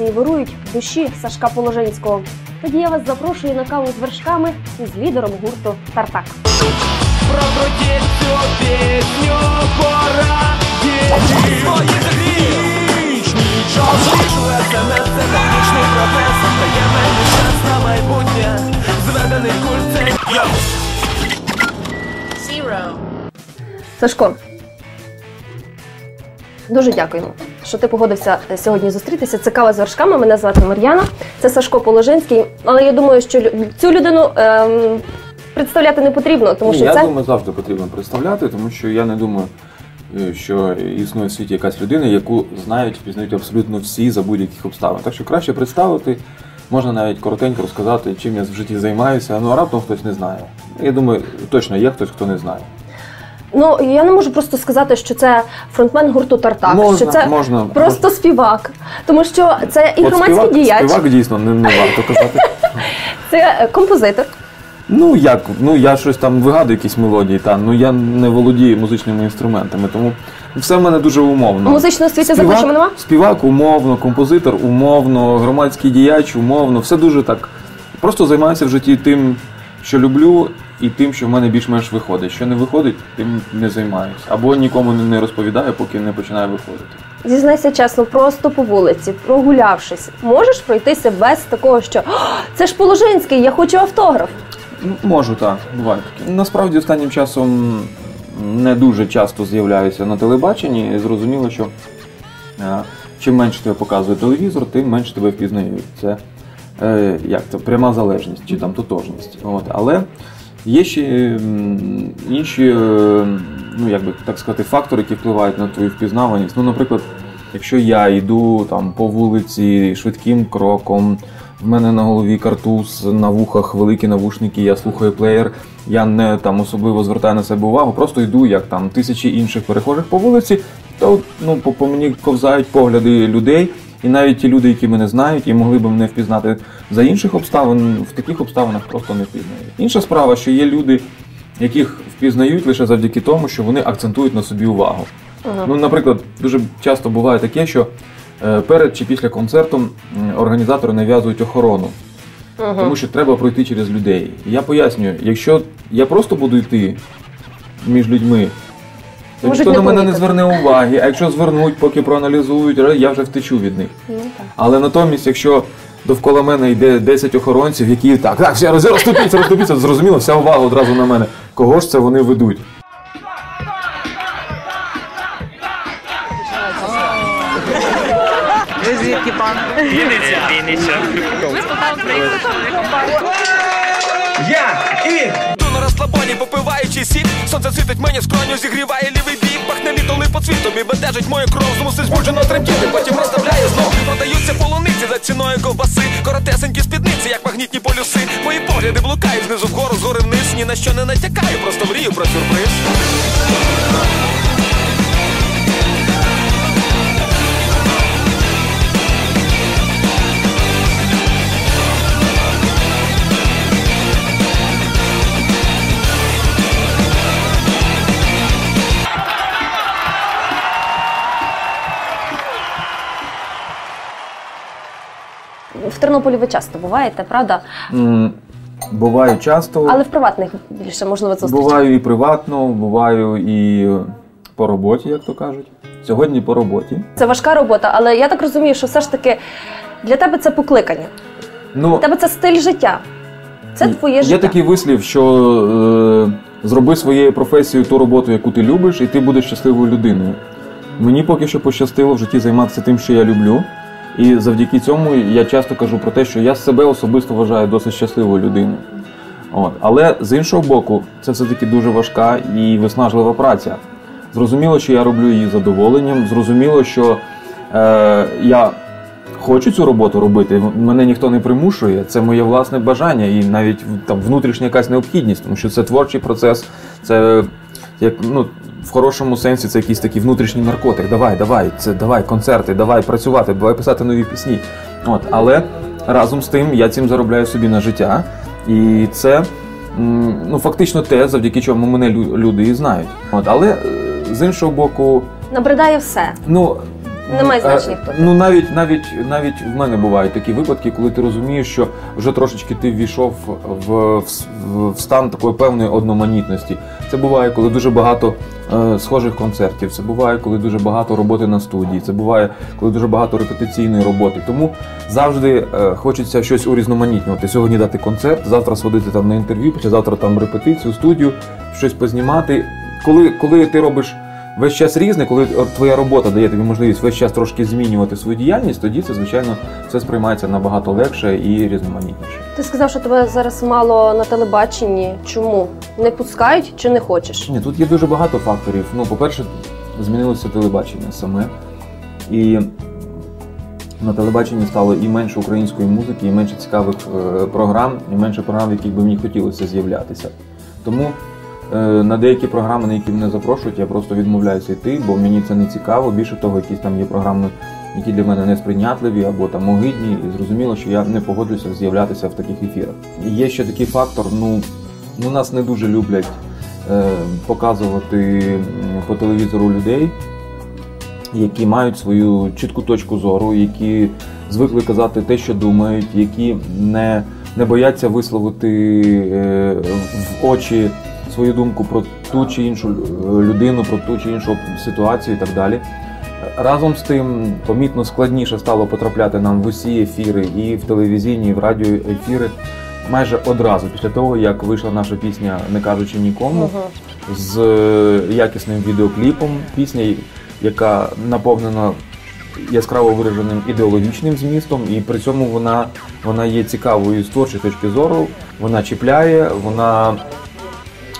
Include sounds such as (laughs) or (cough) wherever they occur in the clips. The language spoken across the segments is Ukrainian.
які вирують в душі Сашка Положинського. Тоді я вас запрошую на каву з вершками із лідером гурту Тартак. Прокрутіть цю пісню пора Свої грішні час СМС це технічний прогрес Дає мені час на майбутнє. Зведений культ це Сашко. Дуже дякуємо, що ти погодився сьогодні зустрітися. Це кава з вершками. Мене звати Мар'яна. Це Сашко Положинський. Але я думаю, що цю людину ем, представляти не потрібно, тому що я це думаю, завжди потрібно представляти, тому що я не думаю, е, що існує в світі якась людина, яку знають, впізнають абсолютно всі за будь-яких обставин. Так що краще представити, можна навіть коротенько розказати, чим я в житті займаюся. Ну а раптом хтось не знає. Я думаю, точно є хтось, хто не знає. Ну я не можу просто сказати, що це фронтмен гурту Тартак, Можна, що це можна, просто співак, тому що це і От громадський співак, діяч, співак дійсно не, не варто казати. (laughs) це композитор. Ну як, ну я щось там вигадую якісь мелодії, та ну я не володію музичними інструментами, тому все в мене дуже умовно. Музичної освіти за плечима нема? Співак умовно, композитор умовно, громадський діяч умовно, все дуже так. Просто займаюся в житті тим, що люблю, і тим, що в мене більш-менш виходить. Що не виходить, тим не займаюся. Або нікому не- розповідаю, поки не починає виходити. Зізнайся чесно, просто по вулиці, прогулявшись, можеш пройтися без такого, що це ж Положинський, я хочу автограф. Можу, так, буває таке. Насправді останнім часом не дуже часто з'являюся на телебаченні. І Зрозуміло, що е, чим менше тебе показує телевізор, тим менше тебе впізнають. Це е, як це, пряма залежність чи там тотожність. От. Але є ще інші, е, ну як так сказати, фактори, які впливають на твою впізнаваність. Ну, наприклад, якщо я йду там по вулиці швидким кроком. В мене на голові картуз, на вухах великі навушники, я слухаю плеєр. Я не там особливо звертаю на себе увагу, просто йду, як там тисячі інших перехожих по вулиці, то ну, по мені ковзають погляди людей. І навіть ті люди, які мене знають і могли б мене впізнати за інших обставин, в таких обставинах просто не впізнають. Інша справа, що є люди, яких впізнають лише завдяки тому, що вони акцентують на собі увагу. Ну, наприклад, дуже часто буває таке, що е, перед чи після концерту організатори нав'язують охорону, тому що треба пройти через людей. Я пояснюю, якщо я просто буду йти між людьми, то Можуть ніхто не на мене не помітити. зверне уваги, а якщо звернуть, поки проаналізують, е, я вже втечу від них. Ну, так. Але натомість, якщо довкола мене йде 10 охоронців, які так, так, все, розступіться, розступіться, зрозуміло, вся увага одразу на мене. Кого ж це вони ведуть? Ви звідки пан? Я і розслабоні, попиваючи сік. Сонце світить мені в скроню, зігріває лівий бік. Пахне літо липо цвітом і бентежить мою кров. Змусить збуджено тремтіти, потім розставляє знов. Продаються полуниці за ціною ковбаси. Коротесенькі спідниці, як магнітні полюси. Мої погляди блукають знизу вгору, згори вниз. Ні на що не натякаю, просто мрію про сюрприз В Тернополі ви часто буваєте, правда? Буваю часто. Але в приватних більше можливо зустрічах. Буваю і приватно, буваю і по роботі, як то кажуть. Сьогодні по роботі. Це важка робота, але я так розумію, що все ж таки для тебе це покликання. Ну, Для тебе це стиль життя. Це твоє є життя. такий вислів, що е, зроби своєю професією ту роботу, яку ти любиш, і ти будеш щасливою людиною. Мені поки що пощастило в житті займатися тим, що я люблю. І завдяки цьому я часто кажу про те, що я себе особисто вважаю досить щасливою людиною. От. Але з іншого боку, це все-таки дуже важка і виснажлива праця. Зрозуміло, що я роблю її задоволенням. Зрозуміло, що е, я хочу цю роботу робити. Мене ніхто не примушує. Це моє власне бажання і навіть там внутрішня якась необхідність, тому що це творчий процес, це як ну. В хорошому сенсі це якийсь такий внутрішній наркотик. Давай, давай, це давай, концерти, давай працювати, давай писати нові пісні. От, але разом з тим я цим заробляю собі на життя. І це ну, фактично те, завдяки чому мене лю- люди і знають. От, але е, з іншого боку, Набридає все. ну Немає Е, значення, хто. Ну навіть навіть навіть в мене бувають такі випадки, коли ти розумієш, що вже трошечки ти ввійшов в, в, в- в стан такої певної одноманітності. Це буває, коли дуже багато е, схожих концертів. Це буває, коли дуже багато роботи на студії. Це буває, коли дуже багато репетиційної роботи. Тому завжди е, хочеться щось урізноманітнювати. Сьогодні дати концерт, завтра сходити там на інтерв'ю, післязавтра там репетицію, студію, щось познімати. Коли, коли ти робиш весь час різне, коли твоя робота дає тобі можливість весь час трошки змінювати свою діяльність, тоді це, звичайно, все сприймається набагато легше і різноманітніше. Ти сказав, що тебе зараз мало на телебаченні. Чому? Не пускають чи не хочеш? Ні, тут є дуже багато факторів. Ну, по-перше, змінилося телебачення саме. І на телебаченні стало і менше української музики, і менше цікавих е, програм, і менше програм, в яких би мені хотілося з'являтися. Тому на деякі програми, на які мене запрошують, я просто відмовляюся йти, бо мені це не цікаво. Більше того, якісь там є програми, які для мене несприйнятливі або там огидні, і зрозуміло, що я не погоджуюся з'являтися в таких ефірах. Є ще такий фактор, ну, ну нас не дуже люблять е, показувати по телевізору людей, які мають свою чітку точку зору, які звикли казати те, що думають, які не, не бояться висловити е, в очі свою думку про ту чи іншу е, людину, про ту чи іншу ситуацію і так далі. Разом з тим, помітно складніше стало потрапляти нам в усі ефіри, і в телевізійні, і в радіоефіри майже одразу після того, як вийшла наша пісня Не кажучи нікому з е, якісним відеокліпом, пісня, яка наповнена яскраво вираженим ідеологічним змістом, і при цьому вона, вона є цікавою з творчої точки зору, вона чіпляє, вона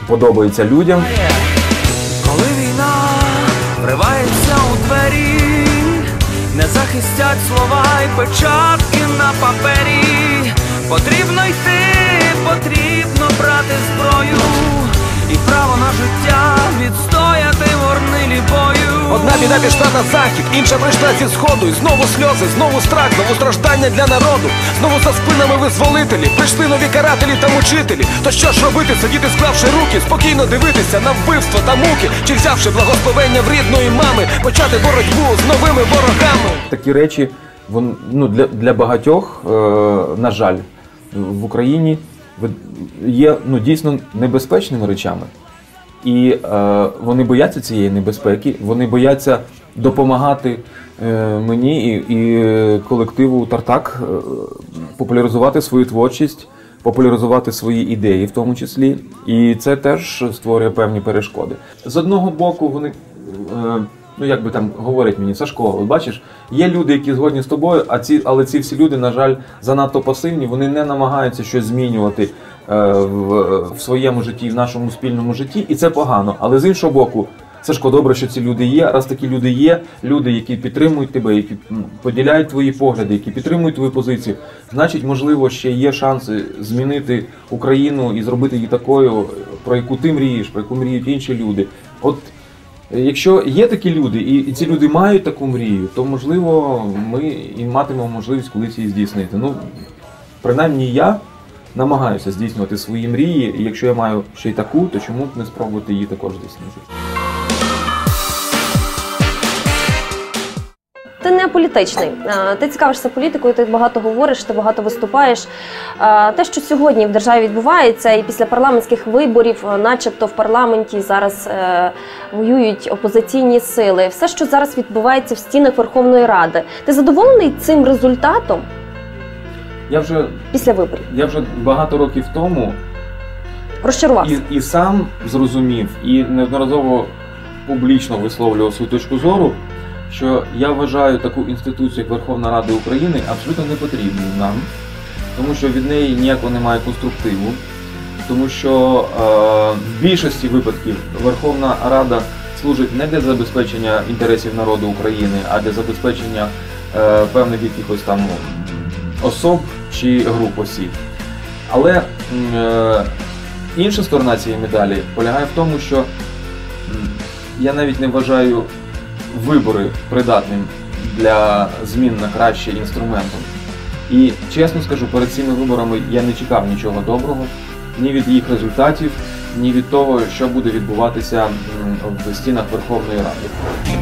подобається людям. Коли війна вривається у двері, не захистять слова і печатки на папері. Потрібно йти, потрібно брати зброю і право на життя відстояти в горнилі бою. Одна біда пішла на захід, інша прийшла зі сходу. І знову сльози, знову страх, знову страждання для народу. Знову за спинами визволителі, прийшли нові карателі та мучителі. То що ж робити, сидіти, склавши руки, спокійно дивитися на вбивство та муки, чи взявши благословення в рідної мами, почати боротьбу з новими ворогами. Такі речі вон, ну, для, для багатьох, е, на жаль, в Україні ви- є ну, дійсно небезпечними речами. І е, вони бояться цієї небезпеки, вони бояться допомагати е, мені і, і колективу Тартак е, популяризувати свою творчість, популяризувати свої ідеї, в тому числі. І це теж створює певні перешкоди. З одного боку, вони. Е, Ну, як би там говорять мені, Сашко, от бачиш, є люди, які згодні з тобою, а ці, але ці всі люди, на жаль, занадто пасивні, вони не намагаються щось змінювати в, в своєму житті, в нашому спільному житті, і це погано. Але з іншого боку, Сашко, добре, що ці люди є. Раз такі люди є, люди, які підтримують тебе, які поділяють твої погляди, які підтримують твою позицію, значить, можливо, ще є шанси змінити Україну і зробити її такою, про яку ти мрієш, про яку мріють інші люди. От Якщо є такі люди, і, і ці люди мають таку мрію, то можливо ми і матимемо можливість колись її здійснити. Ну, принаймні я намагаюся здійснювати свої мрії, і якщо я маю ще й таку, то чому б не спробувати її також здійснити? Ти не політичний. Ти цікавишся політикою, ти багато говориш, ти багато виступаєш. Те, що сьогодні в державі відбувається, і після парламентських виборів, начебто в парламенті зараз е, воюють опозиційні сили. Все, що зараз відбувається в стінах Верховної Ради. Ти задоволений цим результатом Я вже, після виборів? я вже багато років тому Розчарувався. і, і сам зрозумів, і неодноразово публічно висловлював свою точку зору, що я вважаю таку інституцію, як Верховна Рада України, абсолютно не потрібною нам, тому що від неї ніякого немає конструктиву, тому що е, в більшості випадків Верховна Рада служить не для забезпечення інтересів народу України, а для забезпечення е, певних якихось там особ чи груп осіб. Але е, інша сторона цієї медалі полягає в тому, що я навіть не вважаю вибори придатним для змін на краще інструментом. І чесно скажу, перед цими виборами я не чекав нічого доброго ні від їх результатів, ні від того, що буде відбуватися в стінах Верховної Ради.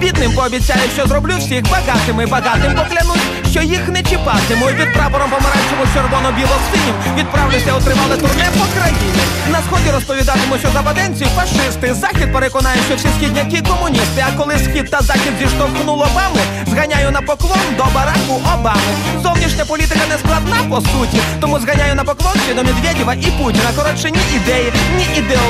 Бідним пообіцяю, що зроблю всіх багатими, багатим поклянусь, що їх не чіпатиму. І Під прапором помаранчево червоно-біло-синім Відправлюся у тривале турне по країні. На сході розповідатиму, що западенці фашисти. Захід переконає, що всі східняки комуністи. А коли схід та захід зіштовхнув Обаму, зганяю на поклон до бараку Обами. Зовнішня політика не складна по суті, тому зганяю на поклон ще до Медведєва і Путіна. Коротше, ні ідеї, ні ідеології,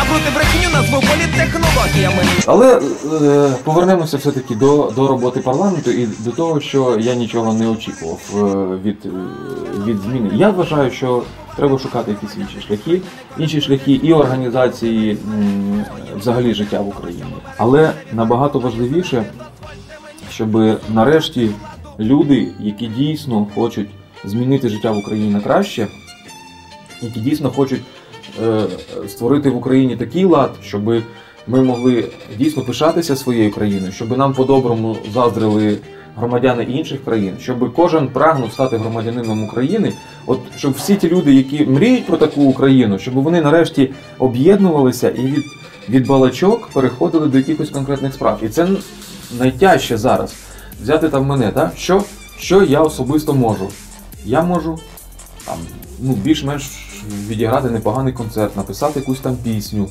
а брути брехню назву політтехнологіями. Але е, повернемося все-таки до, до роботи парламенту і до того, що я нічого не очікував е, від, е, від зміни. Я вважаю, що треба шукати якісь інші шляхи, інші шляхи і організації взагалі життя в Україні. Але набагато важливіше, щоб нарешті люди, які дійсно хочуть змінити життя в Україні на краще, які дійсно хочуть створити в Україні такий лад, щоб ми могли дійсно пишатися своєю країною, щоб нам по-доброму заздрили громадяни інших країн, щоб кожен прагнув стати громадянином України. От щоб всі ті люди, які мріють про таку Україну, щоб вони нарешті об'єднувалися і від, від балачок переходили до якихось конкретних справ. І це найтяжче зараз. Взяти там мене, так? Що, що я особисто можу? Я можу там, ну, більш-менш відіграти непоганий концерт, написати якусь там пісню.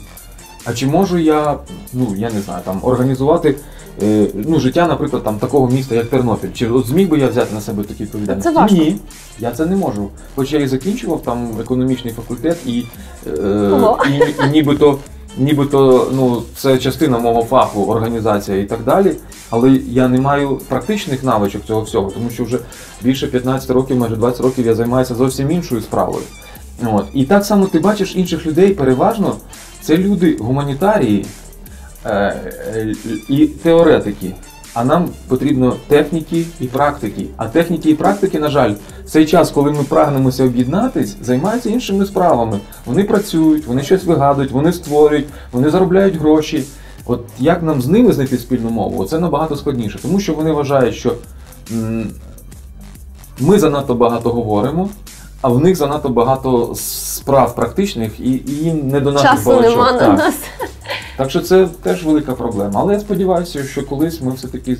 А чи можу я, ну я не знаю, там організувати е, ну, життя, наприклад, там такого міста, як Тернопіль? Чи от зміг би я взяти на себе такі відповідальність? Це важко. Ні, я це не можу. Хоч я і закінчував там економічний факультет, і, е, і, і нібито, нібито ну, це частина мого фаху, організація і так далі. Але я не маю практичних навичок цього всього, тому що вже більше 15 років, майже 20 років я займаюся зовсім іншою справою. От. І так само ти бачиш інших людей, переважно це люди гуманітарії е, е, і теоретики. А нам потрібно техніки і практики. А техніки і практики, на жаль, в цей час, коли ми прагнемося об'єднатись, займаються іншими справами. Вони працюють, вони щось вигадують, вони створюють, вони заробляють гроші. От як нам з ними знайти спільну мову, це набагато складніше, тому що вони вважають, що ми занадто багато говоримо, а в них занадто багато справ практичних і, і їм не до наших Часу нема на Так. нас. Так що це теж велика проблема. Але я сподіваюся, що колись ми все-таки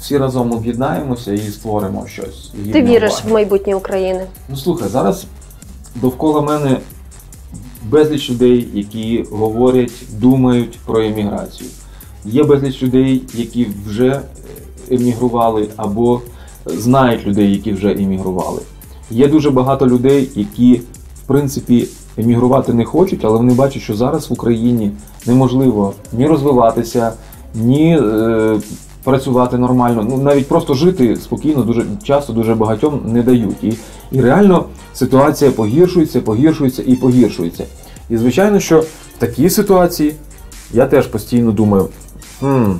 всі разом об'єднаємося і створимо щось. Ти віриш уваги. в майбутнє України? Ну слухай, зараз довкола мене безліч людей, які говорять, думають про еміграцію. Є безліч людей, які вже емігрували, або знають людей, які вже емігрували. Є дуже багато людей, які, в принципі, емігрувати не хочуть, але вони бачать, що зараз в Україні неможливо ні розвиватися, ні е, працювати нормально. Ну навіть просто жити спокійно, дуже часто дуже багатьом не дають. І, і реально ситуація погіршується, погіршується і погіршується. І звичайно, що в такій ситуації я теж постійно думаю. Хм,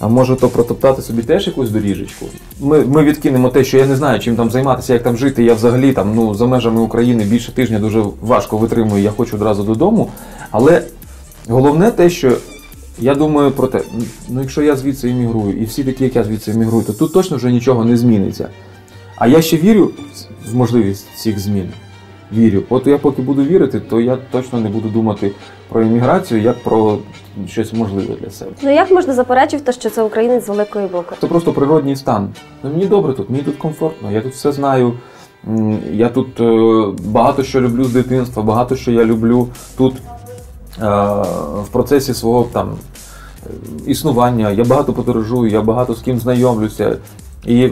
а може то протоптати собі теж якусь доріжечку? Ми, ми відкинемо те, що я не знаю, чим там займатися, як там жити. Я взагалі там ну за межами України більше тижня дуже важко витримую. Я хочу одразу додому. Але головне те, що я думаю про те, ну якщо я звідси іммігрую, і всі такі, як я звідси іммігрую, то тут точно вже нічого не зміниться. А я ще вірю в можливість цих змін. Вірю. От я поки буду вірити, то я точно не буду думати про імміграцію як про щось можливе для себе. Ну як можна заперечити, що це українець з великої букви? Це просто природній стан. Ну, мені добре тут, мені тут комфортно, я тут все знаю. Я тут е, багато що люблю з дитинства, багато що я люблю тут е, в процесі свого там е, існування. Я багато подорожую, я багато з ким знайомлюся. І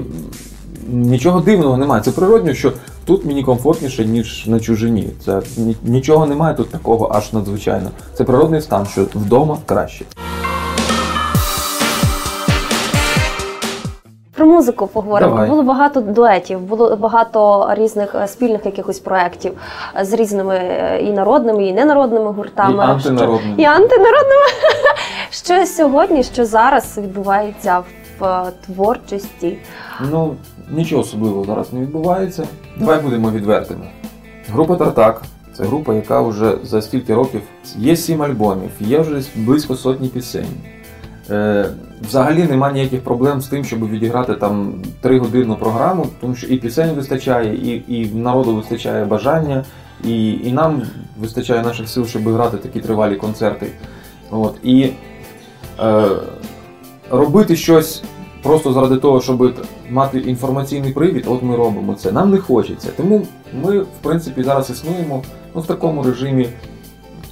нічого дивного немає. Це природньо, що тут мені комфортніше, ніж на чужині. Це нічого немає тут такого аж надзвичайно. Це природний стан, що вдома краще. Про музику поговоримо. Давай. Було багато дуетів, було багато різних е, спільних якихось проєктів е, з різними е, і народними, і ненародними гуртами. І антинародними. Що- І антинародними. (laughs) Що сьогодні, що зараз відбувається в е, творчості? Ну, нічого особливого зараз не відбувається. Давай будемо відвертими. Група Тартак це група, яка вже за стільки років є сім альбомів, є вже близько сотні пісень. Е, взагалі немає ніяких проблем з тим, щоб відіграти там тригодинну програму, тому що і пісень вистачає, і, і народу вистачає бажання, і, і нам вистачає наших сил, щоб грати такі тривалі концерти. От, і е, робити щось просто заради того, щоб мати інформаційний привід, от ми робимо це. Нам не хочеться. Тому ми, в принципі, зараз існуємо ну, в такому режимі,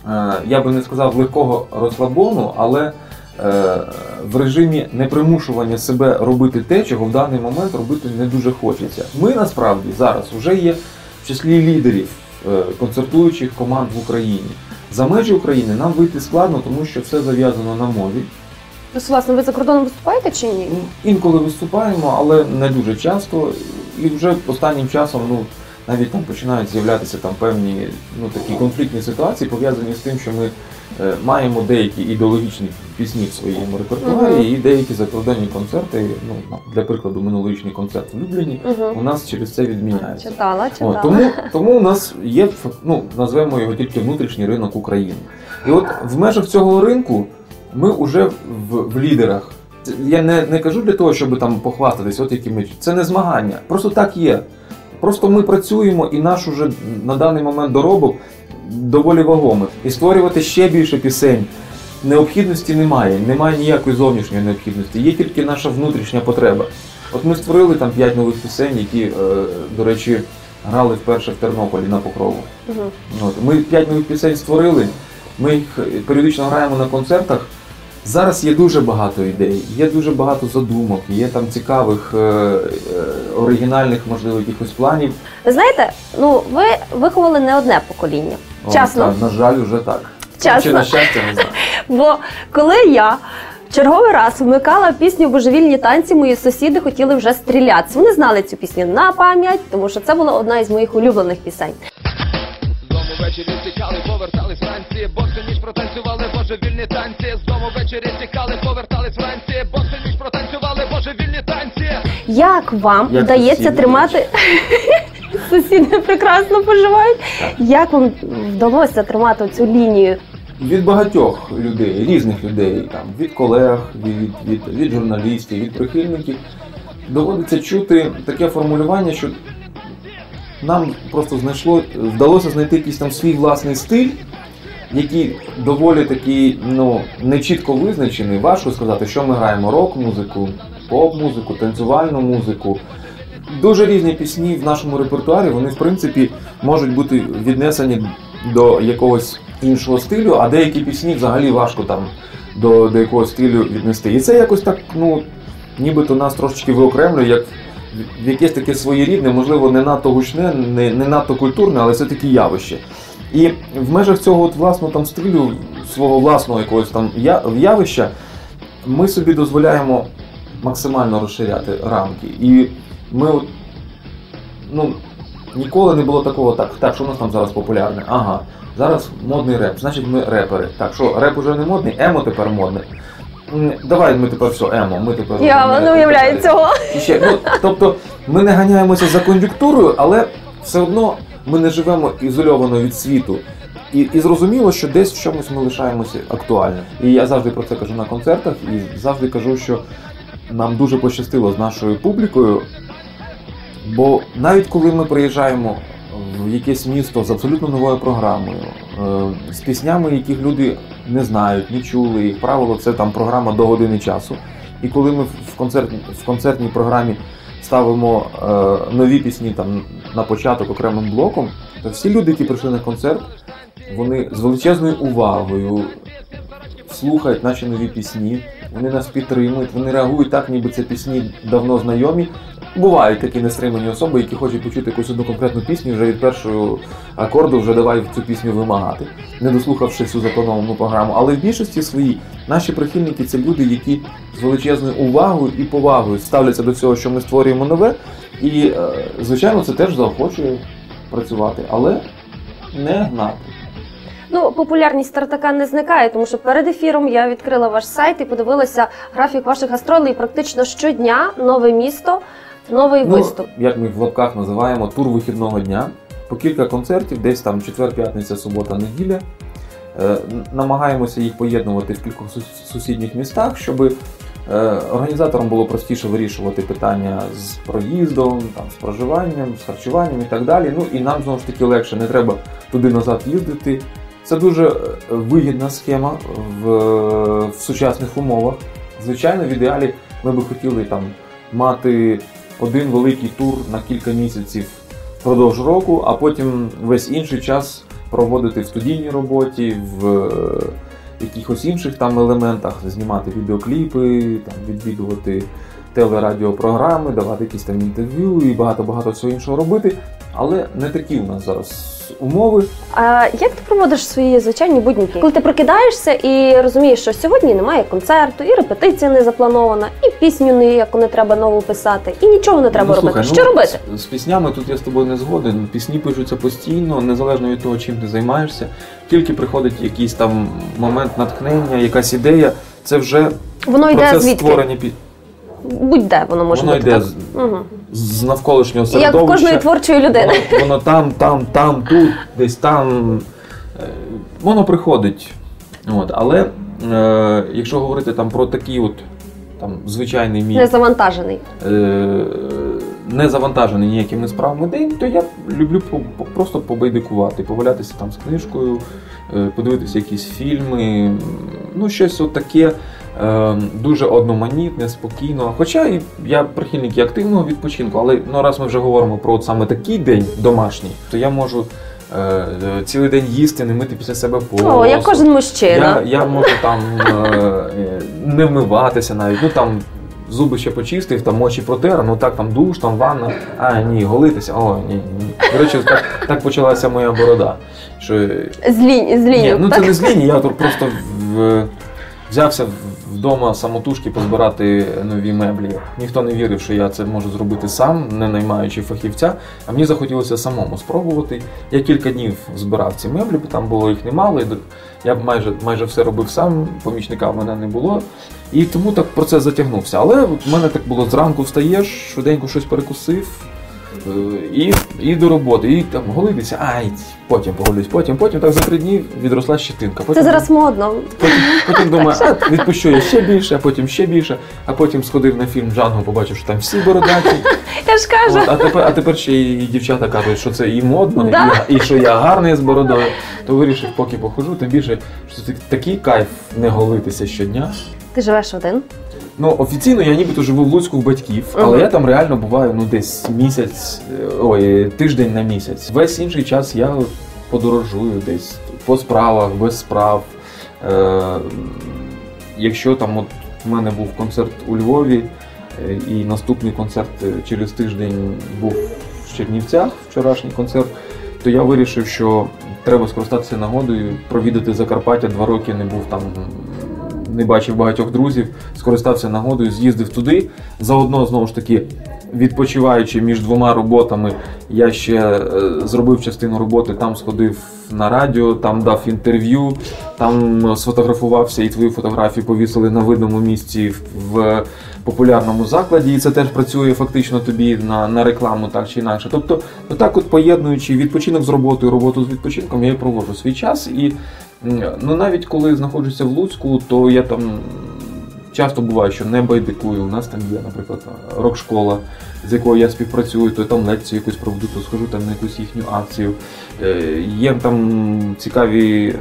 е, я би не сказав легкого розслабону, але е, в режимі непримушування себе робити те, чого в даний момент робити не дуже хочеться. Ми насправді зараз вже є в числі лідерів е, концертуючих команд в Україні. За межі України нам вийти складно, тому що все зав'язано на мові. Тобто, власне, ви за кордоном виступаєте чи ні? Ну, Інколи виступаємо, але не дуже часто. І вже останнім часом ну, навіть там починають з'являтися там певні ну, такі конфліктні ситуації, пов'язані з тим, що ми е, маємо деякі ідеологічні пісні в своєму репертуарі, Мгм. і деякі закордонні концерти, ну, для прикладу, минулорічний концерт в Любліні, Угу. у нас через це відміняється. Читала, О, читала. тому, (laughs) тому у нас є, ну, назвемо його тільки внутрішній ринок України. І от в межах цього ринку ми вже в, в лідерах. Я не, не кажу для того, щоб там похвастатись, от які ми. Це не змагання. Просто так є. Просто ми працюємо і наш уже на даний момент доробок доволі вагомий. І створювати ще більше пісень. Необхідності немає, немає ніякої зовнішньої необхідності, є тільки наша внутрішня потреба. От ми створили там п'ять нових пісень, які, е, до речі, грали вперше в Тернополі на покрову. Угу. От, ми п'ять нових пісень створили, ми їх періодично граємо на концертах. Зараз є дуже багато ідей, є дуже багато задумок, є там цікавих, е, е, оригінальних, можливо, якихось планів. Ви знаєте, ну ви виховали не одне покоління. О, Чесно. так, на жаль, вже так. Чесно. Чи на щастя, не знаю. (laughs) Бо коли я черговий раз вмикала пісню Божевільні танці, мої сусіди хотіли вже стрілятися. Вони знали цю пісню на пам'ять, тому що це була одна із моїх улюблених пісень. Дому ввечері тікали, повертались вранці, босу ніж протанцювали божевільні танці. З дому ввечері тікали, повертались вранці, босу ніж протанцювали божевільні танці. Як вам Як вдається сусіди, тримати? (laughs) Сусіди прекрасно поживають. Як вам вдалося тримати цю лінію? Від багатьох людей, різних людей, там, від колег, від, від, від журналістів, від прихильників, доводиться чути таке формулювання, що нам просто знайшло, вдалося знайти якийсь там свій власний стиль, який доволі такий ну, нечітко визначений. Важко сказати, що ми граємо рок-музику, поп-музику, танцювальну музику. Дуже різні пісні в нашому репертуарі, вони в принципі можуть бути віднесені до якогось іншого стилю, а деякі пісні взагалі важко там до, до якогось стилю віднести. І це якось так, ну, нібито нас трошечки виокремлює, як в- якесь таке своєрідне, можливо, не надто гучне, не, не надто культурне, але все таки явище. І в межах цього от власного там стилю, свого власного якогось там явища, ми собі дозволяємо максимально розширяти рамки. І ми от, ну, ніколи не було такого, так, так, що у нас там зараз популярне? Ага, зараз модний реп, значить ми репери. Так, що реп уже не модний, емо тепер модне. Давай ми тепер все, емо, ми тепер. Я не уявляю цього. Ще, ну, тобто ми не ганяємося за кон'юнктурою, але все одно ми не живемо ізольовано від світу. І, і зрозуміло, що десь в чомусь ми лишаємося актуальним. І я завжди про це кажу на концертах, і завжди кажу, що нам дуже пощастило з нашою публікою. Бо навіть коли ми приїжджаємо в якесь місто з абсолютно новою програмою, е, з піснями, яких люди не знають, не чули, як правило, це там програма до години часу. І коли ми в концертній, в концертній програмі ставимо е, нові пісні там на початок окремим блоком, то всі люди, які прийшли на концерт, вони з величезною увагою слухають наші нові пісні, вони нас підтримують, вони реагують так, ніби це пісні давно знайомі. Бувають такі нестримані особи, які хочуть почути якусь одну конкретну пісню, вже від першого акорду вже давай цю пісню вимагати, не дослухавши всю заплановану програму. Але в більшості своїй наші прихильники це люди, які з величезною увагою і повагою ставляться до цього, що ми створюємо нове. І, е, звичайно, це теж заохочує працювати, але не гнати. Ну, популярність Тартака не зникає, тому що перед ефіром я відкрила ваш сайт і подивилася графік ваших гастролей. Практично щодня нове місто, новий виступ. Ну, як ми в лапках називаємо, тур вихідного дня. По кілька концертів, десь там четвер, п'ятниця, субота, неділя. е, намагаємося їх поєднувати в кількох сусідніх містах, щоб е, організаторам було простіше вирішувати питання з проїздом, там, з проживанням, з харчуванням і так далі. Ну і нам знову ж таки легше, не треба туди назад їздити. Це дуже е, вигідна схема в, в сучасних умовах. Звичайно, в ідеалі ми би хотіли там мати один великий тур на кілька місяців впродовж року, а потім весь інший час проводити в студійній роботі, в е, якихось інших там елементах, знімати відеокліпи, там, відвідувати телерадіопрограми, давати якісь там інтерв'ю і багато-багато всього іншого робити. Але не такі у нас зараз умови. А як ти проводиш свої звичайні будніки? Коли ти прокидаєшся і розумієш, що сьогодні немає концерту, і репетиція не запланована, і пісню ніяку не треба нову писати, і нічого не треба Ну, робити. що ну, робити? З, з піснями тут я з тобою не згоден. Пісні пишуться постійно, незалежно від того, чим ти займаєшся. Тільки приходить якийсь там момент натхнення, якась ідея. Це вже Воно йде процес звідки? створення пі... Будь-де воно може Воно бути. йде так? з, Угу. з навколишнього Як середовища. кожної творчої людини. Воно, воно там, там, там, тут, десь там. Е, Воно приходить. От, але е, якщо говорити там про такий от там, звичайний мій Не завантажений. е, незавантажений ніякими справами день, то я люблю по- по- просто побайдикувати, повалятися там з книжкою, е, подивитися якісь фільми, ну щось от таке дуже одноманітне, спокійно. Хоча і я прихильник і активного відпочинку, але ну, раз ми вже говоримо про от саме такий день домашній, то я можу. е, Цілий день їсти, не мити після себе посуд. О, як кожен мужчина. Я, я можу там е, не вмиватися навіть. Ну там зуби ще почистив, там очі протер, ну так там душ, там ванна. А, ні, голитися. О, ні, ні. До речі, так, так почалася моя борода. Що, Злінь, злінь. ні, ну це так? не зління, я тут просто в, взявся в- вдома самотужки позбирати нові меблі. Ніхто не вірив, що я це можу зробити сам, не наймаючи фахівця. А мені захотілося самому спробувати. Я кілька днів збирав ці меблі, бо там було їх немало. і Я майже, майже все робив сам, помічника в мене не було. І тому так процес затягнувся. Але в мене так було зранку встаєш, швиденько щось перекусив. І, і до роботи, і там голитися, ай, потім поголюсь, потім, потім так за три дні відросла щетинка. Це зараз модно. потім, потім думаю, а відпущу я ще більше, а потім ще більше, а потім сходив на фільм Джанго, побачив, що там всі бородаті. (laughs) Я ж кажу. От, а, тепер, а тепер ще і дівчата кажуть, що це і модно, Да. і, і що я гарний з бородою. То вирішив, поки похожу, тим більше, що це такий кайф не голитися щодня. Ти живеш один. Ну, офіційно я нібито живу в Луцьку в батьків, але я там реально буваю ну десь місяць, е, ой, тиждень на місяць. Весь інший час я подорожую десь по справах, без справ. Е, якщо там от в мене був концерт у Львові, е, і наступний концерт е, через тиждень був в Чернівцях, вчорашній концерт, то я вирішив, що треба скористатися нагодою, провідати Закарпаття, два роки не був там не бачив багатьох друзів, скористався нагодою, з'їздив туди. Заодно знову ж таки, відпочиваючи між двома роботами, я ще е, зробив частину роботи, там сходив на радіо, там дав інтерв'ю, там е, сфотографувався і твою фотографію повісили на видному місці в, популярному закладі, і це теж працює фактично тобі на, на рекламу, так чи інакше. Тобто, отак, от поєднуючи відпочинок з роботою, роботу з відпочинком, я і проводжу свій час. І ну навіть коли знаходжуся в Луцьку, то я там часто буває, що не байдикую. У нас там є, наприклад, рок-школа, з якою я співпрацюю, то я там лекцію якусь проведу, то схожу там на якусь їхню акцію. Е, Є там цікаві е,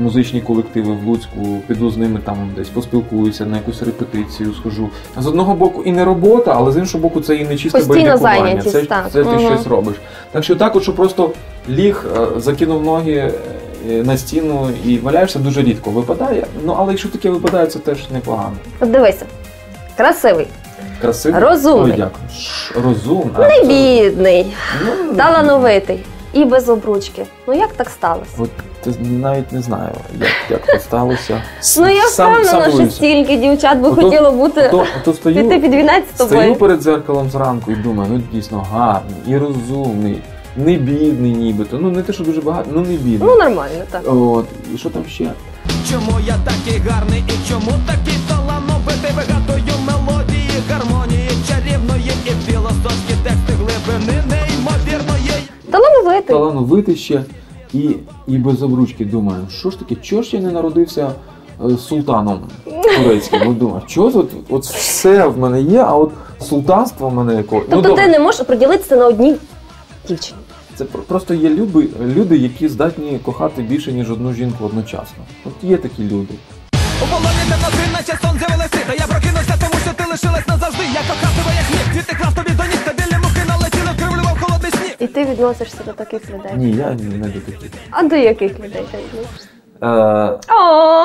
музичні колективи в Луцьку, піду з ними там десь поспілкуюся, на якусь репетицію схожу. З одного боку і не робота, але з іншого боку, це і не чисте байдикування. Це, це ти Мгм. щось робиш. Так що так, от, що просто ліг, е, закинув ноги на стіну і валяєшся дуже рідко випадає. Ну але якщо таке випадає, це теж непогано. От дивися. Красивий, Красиво. Розумний. Ой, дякую. Ш- Розумний. Не бідний, Ну, талановитий і без обручки. Ну як так сталося? От ти навіть не знаю, як, як це сталося. Ну я впевнена, що дивуюся. стільки дівчат би Ото- хотіло бути То, то стою, піти під вінець з стою тобою. перед дзеркалом зранку і думаю, ну дійсно гарний і розумний, не бідний нібито. Ну не те, що дуже багато, ну не бідний. Ну нормально, так. От, і що там ще? Чому я такий гарний і чому такий талановитий вигадую мелодії, гармонії чарівної і філософські тексти глибини неймовірної. Талановитий. Талановитий ще. і, і без обручки думаю, що ж таке, чого ж я не народився е, султаном турецьким? Ну думаю, чого тут от все в мене є, а от султанство в мене якого. ну, Тобто добре. ти не можеш приділитися на одній дівчині. Це про- просто є люби, люди, які здатні кохати більше, ніж одну жінку одночасно. От є такі люди. У полоні темноти, наче сон з'явилися Та я прокинувся, тому що ти лишилась назавжди Я кохав тебе як міг, квіти крав тобі до ніг Стабільні мухи налетіли, вкривлював холодний сніг І ти відносишся до таких людей. Ні, я не до таких. А до яких людей ти відносишся? Е, О,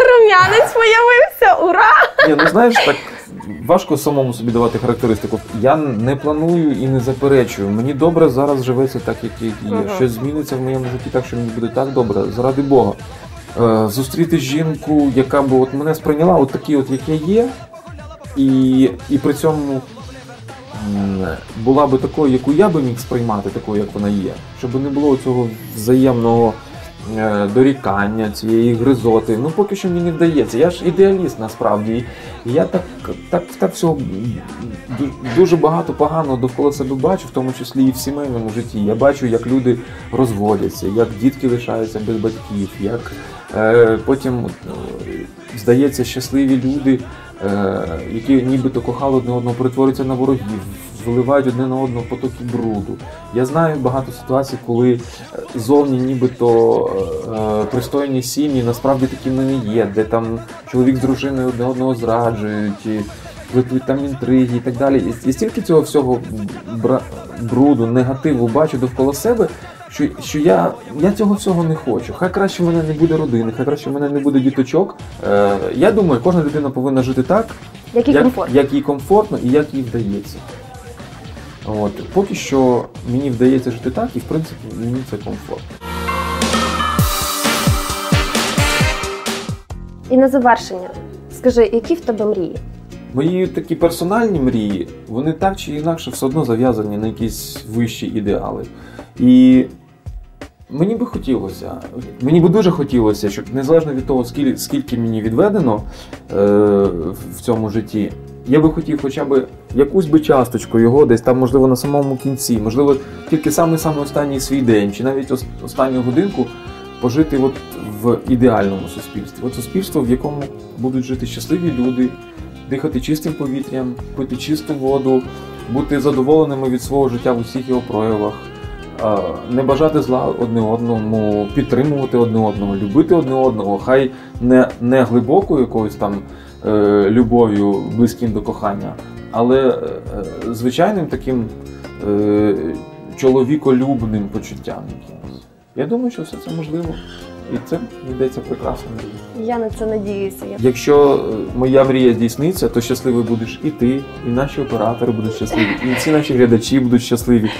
(laughs) рум'янець появився! Ура! Ні, ну знаєш, так важко самому собі давати характеристику. Я не планую і не заперечую. Мені добре зараз живеться так, як є. Ага. Щось зміниться в моєму житті так, що мені буде так добре, заради Бога. Е, зустріти жінку, яка б от мене сприйняла, от такий, от як я є, і, і при цьому була би такою, яку я би міг сприймати, такою, як вона є. Щоб не було цього взаємного дорікання, цієї гризоти. Ну поки що мені вдається. Я ж ідеаліст насправді. Я так, так, так всього дуже багато поганого довкола себе бачу, в тому числі і в сімейному житті. Я бачу, як люди розводяться, як дітки лишаються без батьків, як е, потім е, здається, щасливі люди, е, які нібито кохали одне одного, перетворюються на ворогів, виливають одне на одного потоки бруду. Я знаю багато ситуацій, коли е, зовні нібито е, пристойні сім'ї насправді такими не є, де там чоловік з дружиною одне одного зраджують. І, плетуть там інтриги і так далі. І, стільки цього всього бруду, негативу бачу довкола себе, що, що я, я цього всього не хочу. Хай краще в мене не буде родини, хай краще в мене не буде діточок. Е, я думаю, кожна дитина повинна жити так, як, комфорт. як їй комфортно і як їй вдається. От. Поки що мені вдається жити так, і в принципі мені це комфортно. І на завершення, скажи, які в тебе мрії? Мої такі персональні мрії, вони так чи інакше все одно зав'язані на якісь вищі ідеали. І мені би хотілося, мені би дуже хотілося, щоб незалежно від того, скільки, скільки мені відведено е, в цьому житті, я би хотів хоча б якусь би часточку його, десь там, можливо, на самому кінці, можливо, тільки самий-самий останній свій день, чи навіть ос- останню годинку пожити от в ідеальному суспільстві. От суспільство, в якому будуть жити щасливі люди, дихати чистим повітрям, пити чисту воду, бути задоволеними від свого життя в усіх його проявах, не бажати зла одне одному, підтримувати одне одного, любити одне одного, хай не, не глибокою якоюсь там е, любов'ю, близьким до кохання, але е, е, звичайним таким е, чоловіколюбним почуттям якимось. Я думаю, що все це можливо. І це йдеться прекрасно. Я на це надіюся. Я Якщо моя мрія здійсниться, то щасливий будеш і ти, і наші оператори будуть щасливі, і всі наші глядачі будуть щасливі.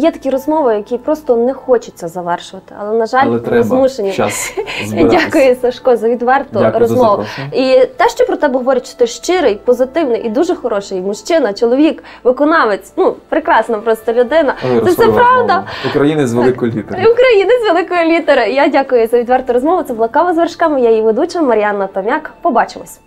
Є такі розмови, які просто не хочеться завершувати, але на жаль, Але треба змушені. час. (laughs) Дякую, Сашко, за відверту Дякую розмову. запрошення. І те, що про тебе говорять, що ти щирий, позитивний і дуже хороший мужчина, чоловік, виконавець, ну прекрасна просто людина. Ой, Це все правда. Українець з великої літери. Українець з великої літери. Я дякую за відверту розмову. Це була кава з вершками. Я її ведуча Мар'яна Том'як. Побачимось.